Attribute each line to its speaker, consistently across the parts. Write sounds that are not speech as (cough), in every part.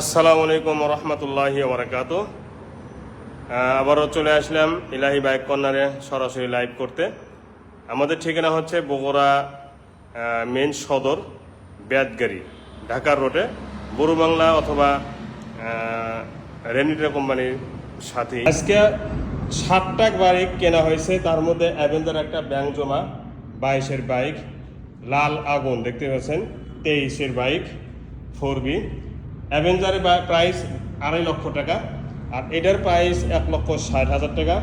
Speaker 1: আসসালামু আলাইকুম রহমতুল্লাহি ওবরাকাত। আবারও চলে আসলাম ইলাহি বাইক কর্নারে সরাসরি লাইভ করতে। আমাদের ঠিকানা হচ্ছে বগুড়া মেন সদর বেদগাড়ি ঢাকার রোডে বাংলা অথবা রেনিটা কোম্পানির সাথে আজকে সাতটা বাইক কেনা হয়েছে, তার মধ্যে অ্যাভেঞ্জার একটা ব্যাংক জমা, বাইশের বাইক, লাল আগুন, দেখতে পাচ্ছেন, তেইশের বাইক, ফোর বি। অ্যাভেঞ্জারের প্রাইস আড়াই লক্ষ টাকা, আর এটার প্রাইস এক লক্ষ ষাট হাজার টাকা।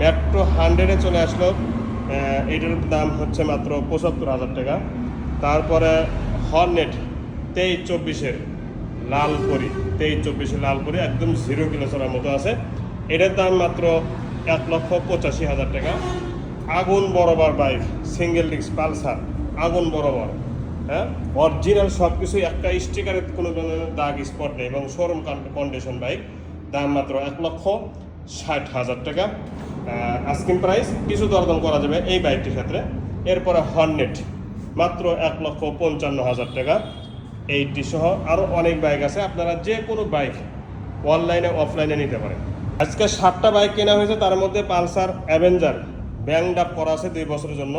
Speaker 1: মেট্রো হান্ড্রেডে চলে আসলো এটার দাম হচ্ছে মাত্র পঁচাত্তর হাজার টাকা। তারপরে হর্নেট তেইশ চব্বিশের লাল পরি তেইশ চব্বিশের লাল পরি একদম জিরো কিলো চলার মতো আছে। এটার দাম মাত্র এক লক্ষ পঁচাশি হাজার টাকা। আগুন বরাবর বাইক সিঙ্গেল ডিস্ক পালসার, আগুন বরাবর। হ্যাঁ? অরিজিনাল সব কিছু একটা স্টিকারের কোনো দাগ স্পট নেই এবং শোরুম কন্ডিশন বাইক দাম মাত্র এক লক্ষ ষাট হাজার টাকা। আস্কিং প্রাইস কিছু দরদাম করা যাবে এই বাইকটির ক্ষেত্রে। এরপরে হর্নেট মাত্র এক লক্ষ পঞ্চান্ন হাজার টাকা। এইটি সহ আরও অনেক বাইক আছে, আপনারা যে কোনো বাইক অনলাইনে অফলাইনে নিতে পারেন। আজকে সাতটা বাইক কেনা হয়েছে, তার মধ্যে পালসার, অ্যাভেঞ্জার ব্যাংড আপ করা আছে দুই বছরের জন্য।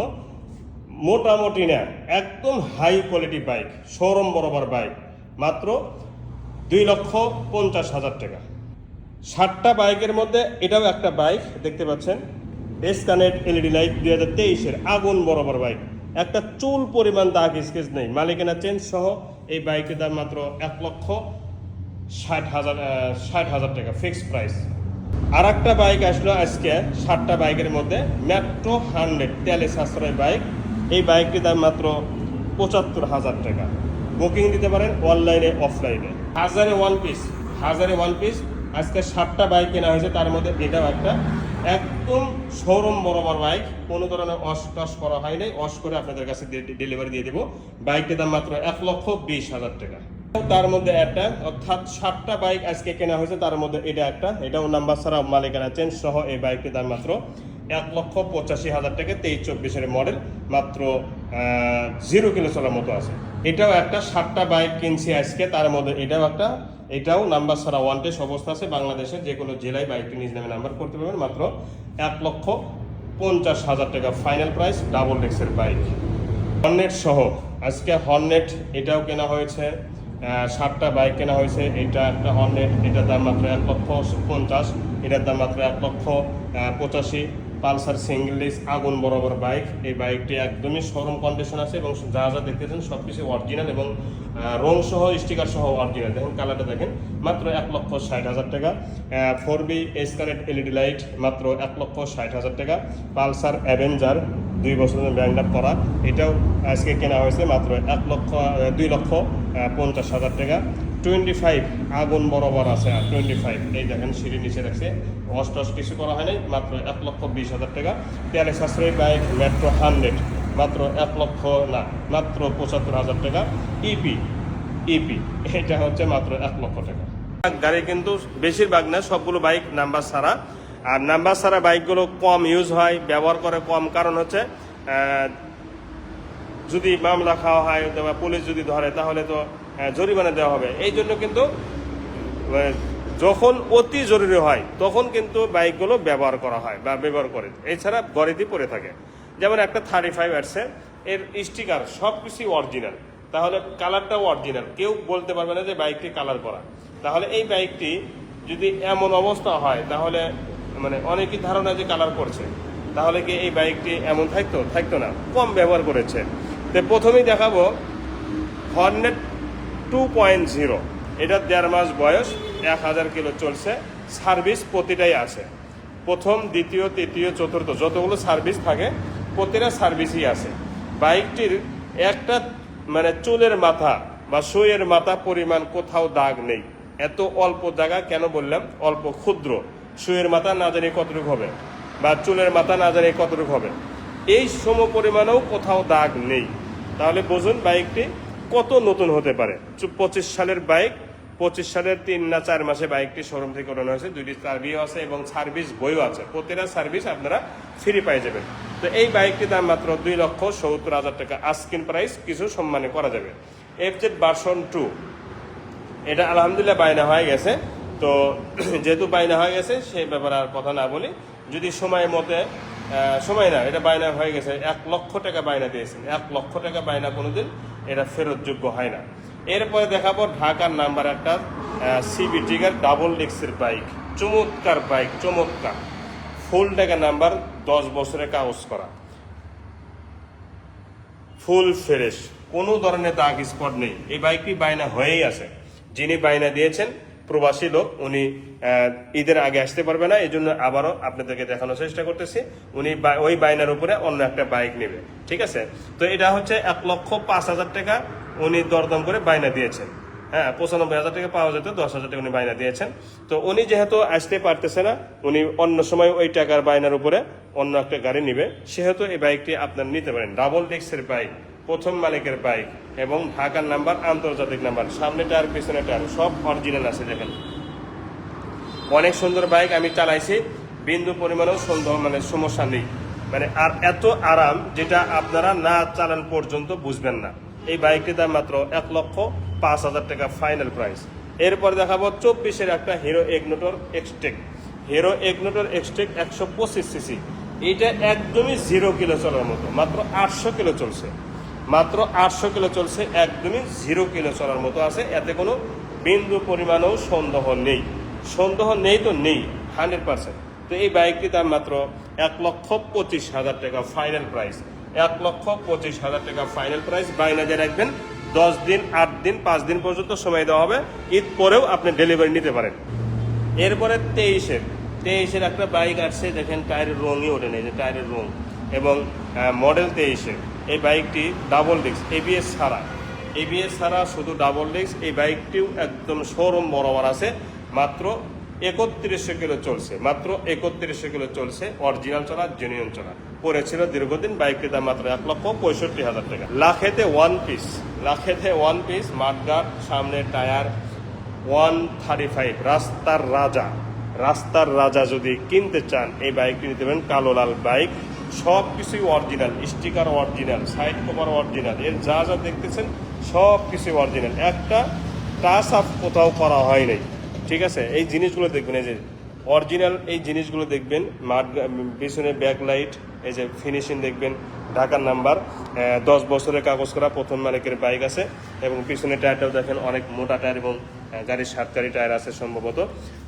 Speaker 1: মোটামুটি না, একদম হাই কোয়ালিটি বাইক শোরুম বরাবর বাইক মাত্র দুই লক্ষ পঞ্চাশ হাজার টাকা। ষাটটা বাইকের মধ্যে এটাও একটা বাইক দেখতে পাচ্ছেন? এস কানেক্ট এলইডি লাইট দুই হাজার তেইশের আগুন বরাবর বাইক একটা চুল পরিমাণ দাগ স্কেচ নেই, মালিকানা চেঞ্জ সহ এই বাইকের দাম মাত্র এক লক্ষ ষাট হাজার ষাট হাজার টাকা ফিক্সড প্রাইস আর একটা বাইক আসলো আজকে, ষাটটা বাইকের মধ্যে মেট্রো হান্ড্রেড তেলে সাশ্রয় বাইক এই বাইকটির দাম মাত্র পঁচাত্তর হাজার টাকা। বুকিং দিতে পারেন অনলাইনে অফলাইনে হাজারে ওয়ান পিস হাজারে ওয়ান পিস আজকে সাতটা বাইক কেনা হয়েছে, তার মধ্যে এটাও একটা। একদম শোরুম বরাবর বাইক কোনো ধরনের অস টস করা হয় নাই। অস করে আপনাদের কাছে ডেলিভারি দিয়ে দেবো। বাইকটির দাম মাত্র এক লক্ষ বিশ হাজার টাকা। তার মধ্যে একটা, অর্থাৎ সাতটা বাইক আজকে কেনা হয়েছে, তার মধ্যে এটা একটা। এটাও নাম্বার ছাড়া মালিকানা চেঞ্জ সহ এই বাইকটির দাম মাত্র এক লক্ষ পঁচাশি হাজার টাকা তেইশ চব্বিশের মডেল, মাত্র জিরো কিলো চলার মতো আছে। এটাও একটা সাতটা বাইক কিনছি আজকে, তার মধ্যে এটাও একটা, এটাও নাম্বার ছাড়া ওয়ান টেস্ট অবস্থা আছে। বাংলাদেশের যে কোনো জেলায় বাইকটি নিজ নামে নাম্বার করতে পারবেন, মাত্র এক লক্ষ পঞ্চাশ হাজার টাকা ফাইনাল প্রাইস ডাবল ডেক্সের বাইক হর্নেট সহ, আজকে হর্নেট এটাও কেনা হয়েছে সাতটা বাইক কেনা হয়েছে। এটা একটা হর্নেট এটার দাম মাত্র এক লক্ষ পঞ্চাশ, এটার দাম মাত্র এক লক্ষ পঁচাশি। পালসার সিঙ্গেল আগুন বরাবর বাইক। এই বাইকটি একদমই শোরুম কন্ডিশন আছে এবং যা যা দেখতেছেন সব কিছু অরিজিনাল এবং রং সহ স্টিকার সহ অরিজিনাল দেখুন কালারটা দেখেন, মাত্র এক লক্ষ ষাট হাজার টাকা। Four B escort LED light মাত্র এক লক্ষ ষাট হাজার টাকা। পালসার অ্যাভেঞ্জার দুই বছরের ব্যান্ড আপ করা। এটাও আজকে কেনা হয়েছে মাত্র এক লক্ষ দুই লক্ষ পঞ্চাশ হাজার টাকা। টোয়েন্টি ফাইভ আগুন বরাবর আছে আর টোয়েন্টি ফাইভ এই দেখেন, সিঁড়ি নিচে রাখছে। অষ্টস কিছু করা হয়নি, মাত্র এক লক্ষ বিশ হাজার টাকা। তেলে সাশ্রয়ী বাইক মেট্রো হান্ড্রেড মাত্র এক লক্ষ না, মাত্র পঁচাত্তর হাজার টাকা। ইপি ইপি এটা হচ্ছে মাত্র এক লক্ষ টাকা। গাড়ি কিন্তু বেশিরভাগ না, সবগুলো বাইক নাম্বার ছাড়া। আর নাম্বার ছাড়া বাইকগুলো কম ইউজ হয়, ব্যবহার করে কম। কারণ হচ্ছে যদি মামলা খাওয়া হয় পুলিশ যদি ধরে, তাহলে তো জরিমানা দেওয়া হবে। এই জন্য কিন্তু যখন অতি জরুরি হয়, তখন কিন্তু বাইকগুলো ব্যবহার করা হয় বা ব্যবহার করে। এছাড়া গড়িতে পড়ে থাকে। যেমন একটা থার্টি ফাইভ আসছে এর স্টিকার সব কিছুই অরিজিনাল তাহলে কালারটাও অরিজিনাল কেউ বলতে পারবে না যে বাইকটি কালার করা। তাহলে এই বাইকটি যদি এমন অবস্থা হয়, তাহলে মানে অনেকই ধারণা যে কালার করছে। তাহলে কি এই বাইকটি এমন থাকতো? থাকতো না। কম ব্যবহার করেছে। তো প্রথমেই দেখাবো হর্নেট টু পয়েন্ট জিরো এটা দেড় মাস বয়স, এক হাজার কিলো চলছে। সার্ভিস প্রতিটাই আছে। প্রথম, দ্বিতীয়, তৃতীয়, চতুর্থ, যতগুলো সার্ভিস থাকে, প্রতিটা সার্ভিসই আছে। বাইকটির একটা মানে চুলের মাথা বা সুইয়ের মাথা পরিমাণ কোথাও দাগ নেই। এত অল্প জায়গা কেন বললাম? অল্প ক্ষুদ্র। সুইয়ের মাথা না জানি কতটুকু হবে বা চুলের মাথা না জানি কতটুকু হবে। এই সম পরিমাণেও কোথাও দাগ নেই। তাহলে বুঝুন বাইকটি কত নতুন হতে পারে? পঁচিশ সালের বাইক, পঁচিশ সালের তিন না চার মাসে বাইকটি শোরুম থেকে ওঠানো হয়েছে। দুইটি সার্ভিস আছে এবং সার্ভিস বইও আছে। প্রতিটা সার্ভিস আপনারা ফ্রি পাই যাবেন। তো এই বাইকটির দাম মাত্র দুই লক্ষ সত্তর হাজার টাকা। আস্কিন প্রাইস কিছু সম্মানে করা যাবে। এফ জেড ভার্সন টু এটা আলহামদুলিল্লাহ বায়না হয়ে গেছে। তো (clears throat) যেহেতু বায়না হয়ে গেছে, সেই ব্যাপারে আর কথা না বলি। যদি সময় মতে সময় না, এটা বায়না হয়ে গেছে। এক লক্ষ টাকা বায়না দিয়েছেন। এক লক্ষ টাকা বায়না কোনোদিন এটা ফেরতযোগ্য হয় না। এরপরে দেখাবো ঢাকার নাম্বার একটা সিবি ট্রিগার ডাবল ডিক্সের বাইক চমৎকার বাইক চমৎকার। ফুল টাকা নাম্বার দশ বছরে কাগজ করা। ফুল ফ্রেশ কোনো ধরনের দাগ স্পট নেই। এই বাইকটি বায়না হয়েই আছে। যিনি বায়না দিয়েছেন প্রবাসী লোক, উনি ঈদের আগে আসতে পারবে না এই জন্য আবারও আপনাদেরকে দেখানোর চেষ্টা করতেছি। উনি ওই বায়নার উপরে অন্য একটা বাইক নেবে, ঠিক আছে? তো এটা হচ্ছে এক লক্ষ পাঁচ হাজার টাকা উনি দরদম করে বায়না দিয়েছেন। হ্যাঁ পঁচানব্বই হাজার টাকা পাওয়া যেত, দশ হাজার টাকা উনি বায়না দিয়েছেন। তো উনি যেহেতু আসতে পারতেছে না, উনি অন্য সময় ওই টাকার বায়নার উপরে অন্য একটা গাড়ি নিবে, সেহেতু এই বাইকটি আপনার নিতে পারেন। ডাবল ডেক্সের বাইক। প্রথম মালিকের বাইক এবং ঢাকার নাম্বার, আন্তর্জাতিক নাম্বার। সামনে টায়ার পিছনে টায়ার সব অরিজিনাল আছে, দেখেন। অনেক সুন্দর বাইক আমি চালাইছি। বিন্দু পরিমাণেও সুন্দর মানে সমস্যা নেই। মানে আর এত আরাম যেটা আপনারা না চালান পর্যন্ত বুঝবেন না। এই বাইকটির দাম মাত্র এক লক্ষ পাঁচ হাজার টাকা ফাইনাল প্রাইস এরপর দেখাবো চব্বিশের একটা Hero Ignitor Xtec Hero Ignitor Xtec একশো পঁচিশ সিসি এইটা একদমই জিরো কিলো চলার মতো, মাত্র আটশো কিলো চলছে। মাত্র আটশো কিলো চলছে, একদমই জিরো কিলো চলার মতো আছে। এতে কোনো বিন্দু পরিমাণেও সন্দেহ নেই। সন্দেহ নেই তো নেই হান্ড্রেড পার্সেন্ট তো এই বাইকটি দাম মাত্র এক লক্ষ পঁচিশ হাজার টাকা ফাইনাল প্রাইস এক লক্ষ পঁচিশ হাজার টাকা ফাইনাল প্রাইস বাইনাজে রাখবেন, দশ দিন, আট দিন, পাঁচ দিন পর্যন্ত সময় দেওয়া হবে। ঈদ পরেও আপনি ডেলিভারি নিতে পারেন। এরপরে তেইশের তেইশের একটা বাইক আসছে, দেখেন টায়ারের রঙই ওঠে নেই, যে টায়ারের রং। এবং মডেল তেইশের এই বাইকটি ডাবল ডিস্ক এবিএস ছাড়া। এবিএস ছাড়া শুধু ডাবল ডিস্ক এই বাইকটিও একদম শোরুম বরাবর আছে। মাত্র একত্রিশশো কিলো চলছে, মাত্র একত্রিশশো কিলো চলছে অরিজিনাল চলা জেনুইন চলা। পড়েছিল দীর্ঘদিন, বাইকটির দাম মাত্র এক লক্ষ পঁয়ষট্টি হাজার টাকা। লাখেতে ওয়ান পিস লাখেতে ওয়ান পিস মাঠগাট সামনে টায়ার ওয়ান থার্টি ফাইভ রাস্তার রাজা। রাস্তার রাজা যদি কিনতে চান, এই বাইকটি নিতে পারেন কালো লাল বাইক সব কিছুই original sticker original side cover original এর যা যা দেখতেছেন সব কিছুই অরিজিনাল একটা টাচ আপ কোথাও করা হয় নাই। ঠিক আছে? এই জিনিসগুলো দেখবেন, এই যে অরিজিনাল এই জিনিসগুলো দেখবেন, মাঠ পিছনে ব্যাক লাইট এই যে ফিনিশিং দেখবেন, ঢাকার নাম্বার দশ বছরের কাগজ করা প্রথম মালিকের বাইক আছে এবং পিছনে টায়ারটাও দেখেন, অনেক মোটা টায়ার এবং গাড়ির সাতকারি টায়ার আছে সম্ভবত।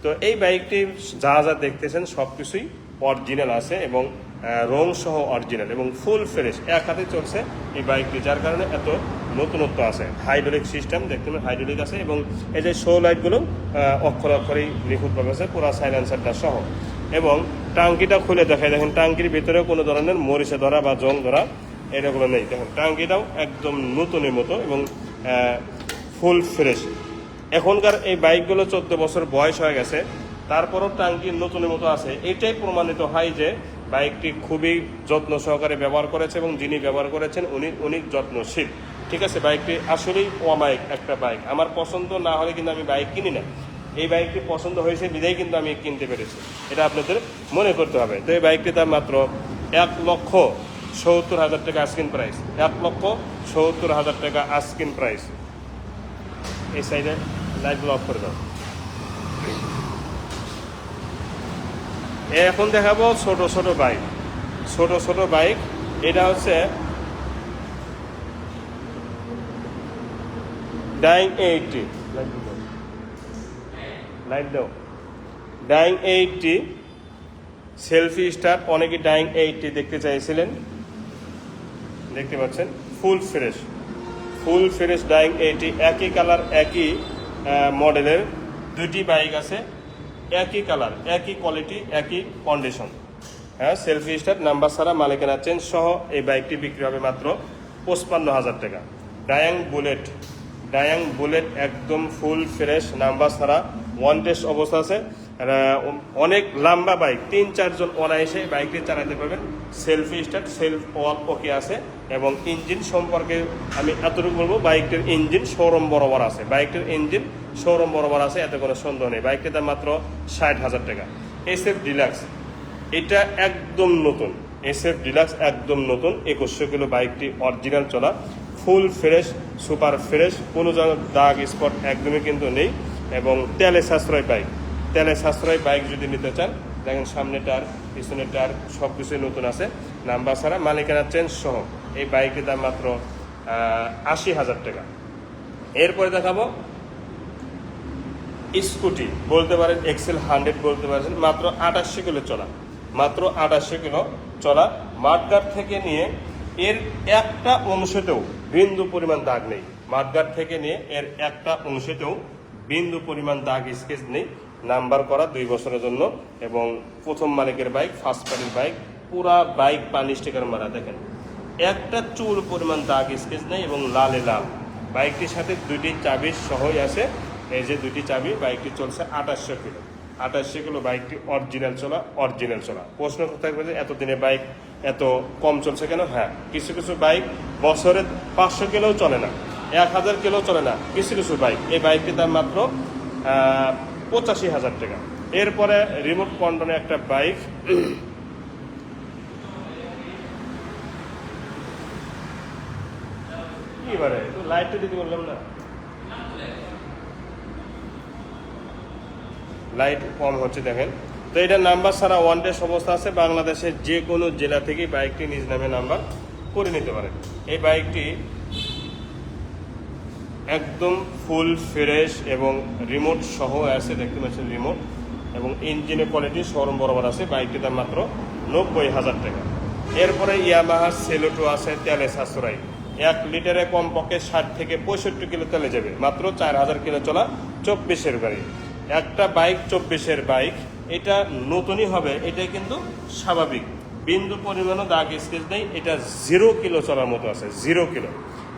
Speaker 1: তো এই বাইকটি যা যা দেখতেছেন সব কিছুই অরিজিনাল আছে এবং রং সহ অরিজিনাল এবং ফুল ফ্রেশ এক হাতে চলছে এই বাইকটি, যার কারণে এত নতুনত্ব আছে। হাইড্রোলিক সিস্টেম দেখতে পাবেন হাইড্রোলিক আছে এবং এই যে শো লাইটগুলো অক্ষর অক্ষরেই নিখুঁতভাবে আছে, পুরো সাইলেন্সারটা সহ। এবং টাঙ্কিটা খুলে দেখায় দেখেন, টাঙ্কির ভিতরে কোনো ধরনের মরিচে ধরা বা জং ধরা এটাগুলো নেই। দেখেন, টাঙ্কিটাও একদম নতুনের মতো এবং ফুল ফ্রেশ এখনকার এই বাইকগুলো চোদ্দ বছর বয়স হয়ে গেছে, তারপরও টাঙ্কি নতুনের মতো আছে। এটাই প্রমাণিত হয় যে বাইকটি খুবই যত্ন সহকারে ব্যবহার করেছে এবং যিনি ব্যবহার করেছেন উনি উনি যত্নশীল। ঠিক আছে? বাইকটি আসলেই অমায়িক একটা বাইক। আমার পছন্দ না হলে কিন্তু আমি বাইক কিনি না। এই বাইকটি পছন্দ হয়েছে বিদায় কিন্তু আমি কিনতে পেরেছি। এটা আপনাদের মনে করতে হবে। তো এই বাইকটির দাম মাত্র এক লক্ষ সত্তর হাজার টাকা আস্কিন প্রাইস এক লক্ষ সত্তর হাজার টাকা আস্কিন প্রাইস এই সাইডে লাইটগুলো অফ করে দাও। এখন দেখাবো ছোট ছোট বাইক। ছোট ছোট বাইক, এটা হচ্ছে ডাইং এইটটি লাইট দাও। ডাইং এইটটি সেলফি স্টার অনেকে ডাইং এইটটি দেখতে চাইছিলেন। দেখতে পাচ্ছেন full fresh full fresh Dayang eighty একই কালার একই মডেলের দুটি বাইক আছে। একই কালার একই কোয়ালিটি একই কন্ডিশন হ্যাঁ সেলফি স্টার নাম্বার ছাড়া মালিকানা চেঞ্জ সহ এই বাইকটি বিক্রি হবে মাত্র পঁচপান্ন হাজার টাকা। ডায়াং বুলেট ডায়াং বুলেট একদম ফুল ফ্রেশ নাম্বার ছাড়া ওয়ান টেস্ট অবস্থা আছে। অনেক লম্বা বাইক তিন চারজন অনায়াসে বাইকটি চালাতে পারবেন। Selfie start self all okay আছে। এবং ইঞ্জিন সম্পর্কে আমি এতটুকু বলব, বাইকটির ইঞ্জিন শোরুম বরাবর আছে। বাইকটির ইঞ্জিন শোরুম বরাবর আছে, এত কোনো সন্দেহ নেই। বাইকটির দাম মাত্র ষাট হাজার টাকা। এস এফ ডিলাক্স এটা একদম নতুন। এস এফ ডিলাক্স একদম নতুন। একুশশো কিলো বাইকটি অরিজিনাল চলা। ফুল ফ্রেশ সুপার ফ্রেশ কোনো যেন দাগ স্পট একদমই কিন্তু নেই। এবং তেলে সাশ্রয় বাইক। তেলে সাশ্রয় বাইক যদি নিতে চান, দেখেন সামনে টার পিছনে টার সব কিছুই নতুন আছে। নাম্বার ছাড়া মালিকানা চেঞ্জ সহ। এই বাইকের দাম মাত্র আশি হাজার টাকা। এরপরে দেখাবো স্কুটি, বলতে পারেন এক্সেল হান্ড্রেড বলতে পারেন, মাত্র আটাশি কিলো চলা। মাত্র আটাশি কিলো চলা, মাঠঘাট থেকে নিয়ে এর একটা অংশেতেও বিন্দু পরিমাণ দাগ নেই। মাঠঘাট থেকে নিয়ে এর একটা অংশেতেও বিন্দু পরিমাণ দাগ স্কেচ নেই। নাম্বার করা দুই বছরের জন্য এবং প্রথম মালিকের বাইক, ফার্স্ট পার্টির বাইক, পুরা বাইক পানি স্টিকার মারা, দেখেন। একটা চুল পরিমাণ দাগ স্কেচ নেই এবং লালে লাল। বাইকটির সাথে দুইটি চাবি সহই আছে। এই যে দুইটি চাবি, বাইকটি চলছে আঠাশশো কিলো। আঠাশশো কিলো বাইকটি অরিজিনাল চলা অরিজিনাল চলা। প্রশ্ন থাকবে যে এতদিনে বাইক এত কম চলছে কেন? হ্যাঁ কিছু কিছু বাইক বছরে পাঁচশো কিলোও চলে না, এক হাজার কিলো চলে না, কিছু কিছু বাইক। এই বাইকটির দাম মাত্র পঁচাশি হাজার টাকা। এরপরে রিমোট কন্ট্রোলে একটা বাইক কি এবারে? লাইটটা দিতে বললাম না। লাইট কম হচ্ছে দেখেন। তো এটা নাম্বার ছাড়া ওয়ান ডে অবস্থা আছে। বাংলাদেশের যে কোনো জেলা থেকে বাইকটি নিজ নামে নাম্বার করে নিতে পারেন। এই বাইকটি একদম ফুল ফ্রেশ এবং রিমোট সহ আছে। দেখতে পাচ্ছেন রিমোট এবং ইঞ্জিনের কোয়ালিটি শোরুম বরাবর আছে। বাইকটির দাম মাত্র নব্বই হাজার টাকা। এরপরে ইয়ামাহা সেলোটো আছে, তেলে সাশ্রয়। এক লিটারে কমপক্ষে ষাট থেকে পঁয়ষট্টি কিলো তেলে যাবে। মাত্র চার হাজার কিলো চলা চব্বিশের গাড়ি। একটা বাইক চব্বিশের বাইক, এটা নতুনই হবে এটা কিন্তু স্বাভাবিক। বিন্দু পরিমাণও দাগ স্কেচ নেই, এটা জিরো কিলো চলার মতো আছে, জিরো কিলো।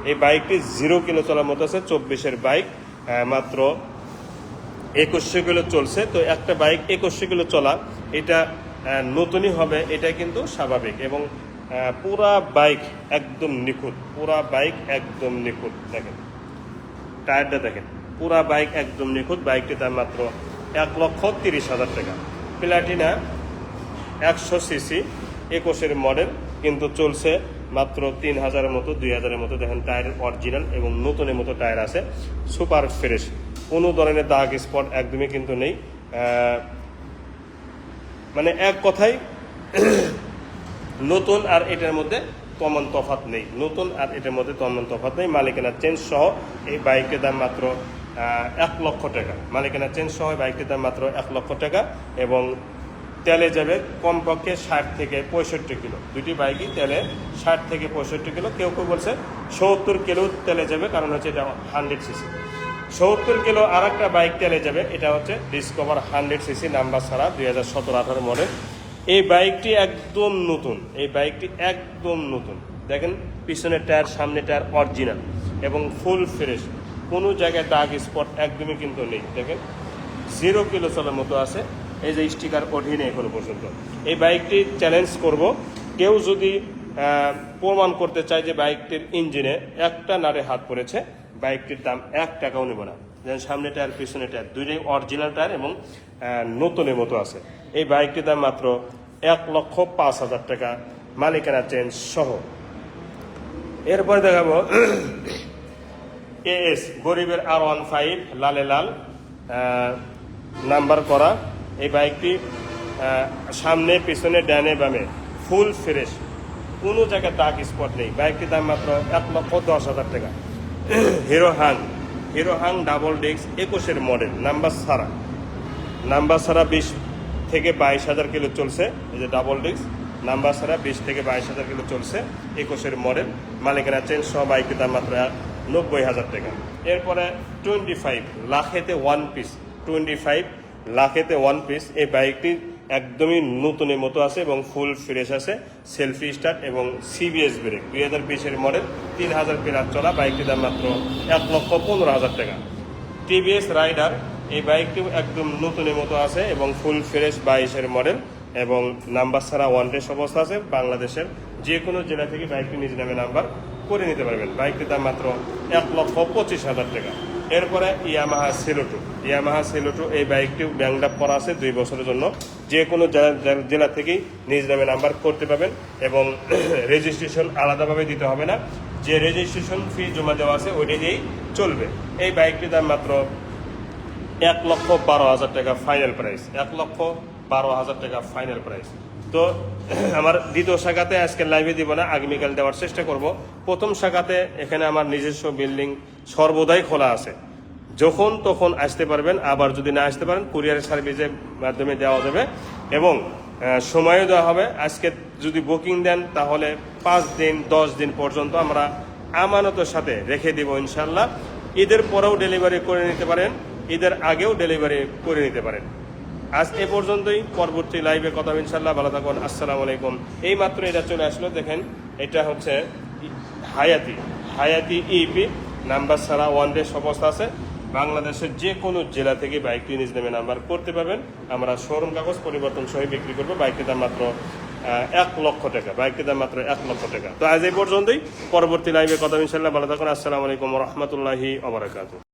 Speaker 1: এই বাইকটি জিরো কিলো চলার মতো আছে, চব্বিশের বাইক মাত্র একুশশো কিলো চলছে। তো একটা বাইক একুশশো কিলো চলা, এটা নতুনই হবে এটা কিন্তু স্বাভাবিক। এবং পুরা বাইক একদম নিখুঁত, পুরা বাইক একদম নিখুঁত, দেখেন। টায়ারটা দেখেন, পুরা বাইক একদম নিখুঁত বাইকটির দাম মাত্র এক লক্ষ তিরিশ হাজার টাকা। প্লাটিনা একশো সিসি, একুশের মডেল, কিন্তু চলছে মাত্র তিন হাজারের মতো, দুই হাজারের মতো। দেখেন টায়ার অরিজিনাল এবং নতুনের মতো টায়ার আছে সুপার ফ্রেশ কোনো ধরনের দাগ স্পট একদমই কিন্তু নেই। মানে এক কথাই নতুন আর এটার মধ্যে তমন তফাত নেই। নতুন আর এটার মধ্যে তমন তফাত নেই। মালিকানা চেঞ্জ সহ এই বাইকের দাম মাত্র এক লক্ষ টাকা। মালিকানা চেঞ্জ সহ এই বাইকটির দাম মাত্র এক লক্ষ টাকা এবং তেলে যাবে কমপক্ষে ষাট থেকে পঁয়ষট্টি কিলো। দুটি বাইকই তেলে ষাট থেকে পঁয়ষট্টি কিলো। কেউ কেউ বলছে সত্তর কিলো তেলে যাবে, কারণ হচ্ছে এটা হান্ড্রেড সিসি সত্তর কিলো আর একটা বাইক তেলে যাবে, এটা হচ্ছে ডিসকভার হান্ড্রেড সিসি নাম্বার ছাড়া দুই হাজার সতেরো আঠারো মডেল এই বাইকটি একদম নতুন, এই বাইকটি একদম নতুন। দেখেন, পিছনের টায়ার সামনে টায়ার অরিজিনাল এবং ফুল ফ্রেশ কোনো জায়গায় দাগ স্পট একদমই কিন্তু নেই, দেখেন। জিরো কিলো চলার মতো আছে। এই যে স্টিকার ওঠেনি এখনও পর্যন্ত। এই বাইকটি চ্যালেঞ্জ করব। কেউ যদি প্রমাণ করতে চায় যে বাইকটির ইঞ্জিনে একটা নাড়ে হাত পড়েছে, বাইকটির দাম এক টাকাও নেব না। যেন সামনে টায়ার, পিছনে টায়ার, দুইটাই অরিজিনাল টায়ার এবং নতুনের মতো আছে। এই বাইকটির দাম মাত্র এক লক্ষ পাঁচ হাজার টাকা। মালিকানা চেঞ্জ সহ। এরপরে দেখাবো এএস, গরিবের আর ওয়ান ফাইভ, লালে লাল নাম্বার করা। এই বাইকটি সামনে, পিছনে, ডানে, বামে, ফুল ফ্রেশ। কোনো জায়গায় দাগ স্পট নেই। বাইকটির দাম মাত্র এক লক্ষ দশ হাজার টাকা। Hero Hunk Hero Hunk double disc একুশের মডেল নাম্বার ছাড়া। নাম্বার ছাড়া বিশ থেকে বাইশ হাজার কিলো চলছে। এই যে ডাবল ডিস্ক নাম্বার ছাড়া বিশ থেকে বাইশ হাজার কিলো চলছে একুশের মডেল মালিকানা চেঞ্জ সহ বাইকের দাম মাত্র নব্বই হাজার টাকা। এরপরে টোয়েন্টি ফাইভ লাখেতে ওয়ান পিস টোয়েন্টি ফাইভ লাখেতে ওয়ান পিস এই বাইকটি একদমই নতুনের মতো আছে এবং ফুল ফ্রেশ আছে। সেলফি স্টার্ট এবং সিবিএস ব্রেক। দুই হাজার বিশের মডেল, তিন হাজার প্লাস চলা বাইকটির দাম মাত্র এক লক্ষ পনেরো হাজার টাকা। টিভিএস রাইডার, এই বাইকটিও একদম নতুনের মতো আছে এবং ফুল ফ্রেশ বাইশের মডেল এবং নাম্বার ছাড়া ওয়ান অবস্থা আছে। বাংলাদেশের যে কোনো জেলা থেকে বাইকটি নিজ নামে নাম্বার করে নিতে পারবেন। বাইকটির দাম মাত্র এক লক্ষ পঁচিশ হাজার টাকা। এরপরে ইয়ামাহা সেলোটো। ইয়ামাহা সেলোটো এই বাইকটি ব্যাংডাপ করা আছে দুই বছরের জন্য। যে কোনো জেলা- থেকেই নিজ নামে নাম্বার করতে পারবেন এবং (clears throat) রেজিস্ট্রেশন আলাদাভাবে দিতে হবে না। যে রেজিস্ট্রেশন ফি জমা দেওয়া আছে ওইটা দিয়েই চলবে। এই বাইকটির দাম মাত্র এক লক্ষ বারো হাজার টাকা ফাইনাল প্রাইস এক লক্ষ বারো হাজার টাকা ফাইনাল প্রাইস তো (clears throat) আমার দ্বিতীয় শাখাতে আজকে লাইভে দিব না আগামীকাল দেওয়ার চেষ্টা করব। প্রথম শাখাতে এখানে আমার নিজস্ব বিল্ডিং সর্বদাই খোলা আছে। যখন তখন আসতে পারবেন, আবার যদি না আসতে পারেন কুরিয়ার সার্ভিসের মাধ্যমে দেওয়া যাবে এবং সময়ও দেওয়া হবে। আজকে যদি বুকিং দেন, তাহলে পাঁচ দিন, দশ দিন পর্যন্ত আমরা আমানতের সাথে রেখে দিব ইনশাল্লাহ ঈদের পরেও ডেলিভারি করে নিতে পারেন, ঈদের আগেও ডেলিভারি করে নিতে পারেন। আজ এ পর্যন্তই। পরবর্তী লাইভে কথা ইনশাল্লাহ ভালো থাকুন। আসসালামু আলাইকুম। এই মাত্র এটা চলে আসলো। দেখেন, এটা হচ্ছে হায়াতি। হায়াতি ইপি নাম্বার ছাড়া ওয়ান ডে অবস্থা আছে। বাংলাদেশের যে কোনো জেলা থেকে বাইকটি নিজ নামে নাম্বার করতে পারবেন। আমরা শোরুম কাগজ পরিবর্তন সহ বিক্রি করব। বাইকটির দাম মাত্র এক লক্ষ টাকা। বাইকটির দাম মাত্র এক লক্ষ টাকা। তো আজ এই পর্যন্তই। পরবর্তী লাইভে কথা ইনশাল্লাহ ভালো থাকুন। আসসালামু আলাইকুম রহমতুল্লাহি অবরাকাতু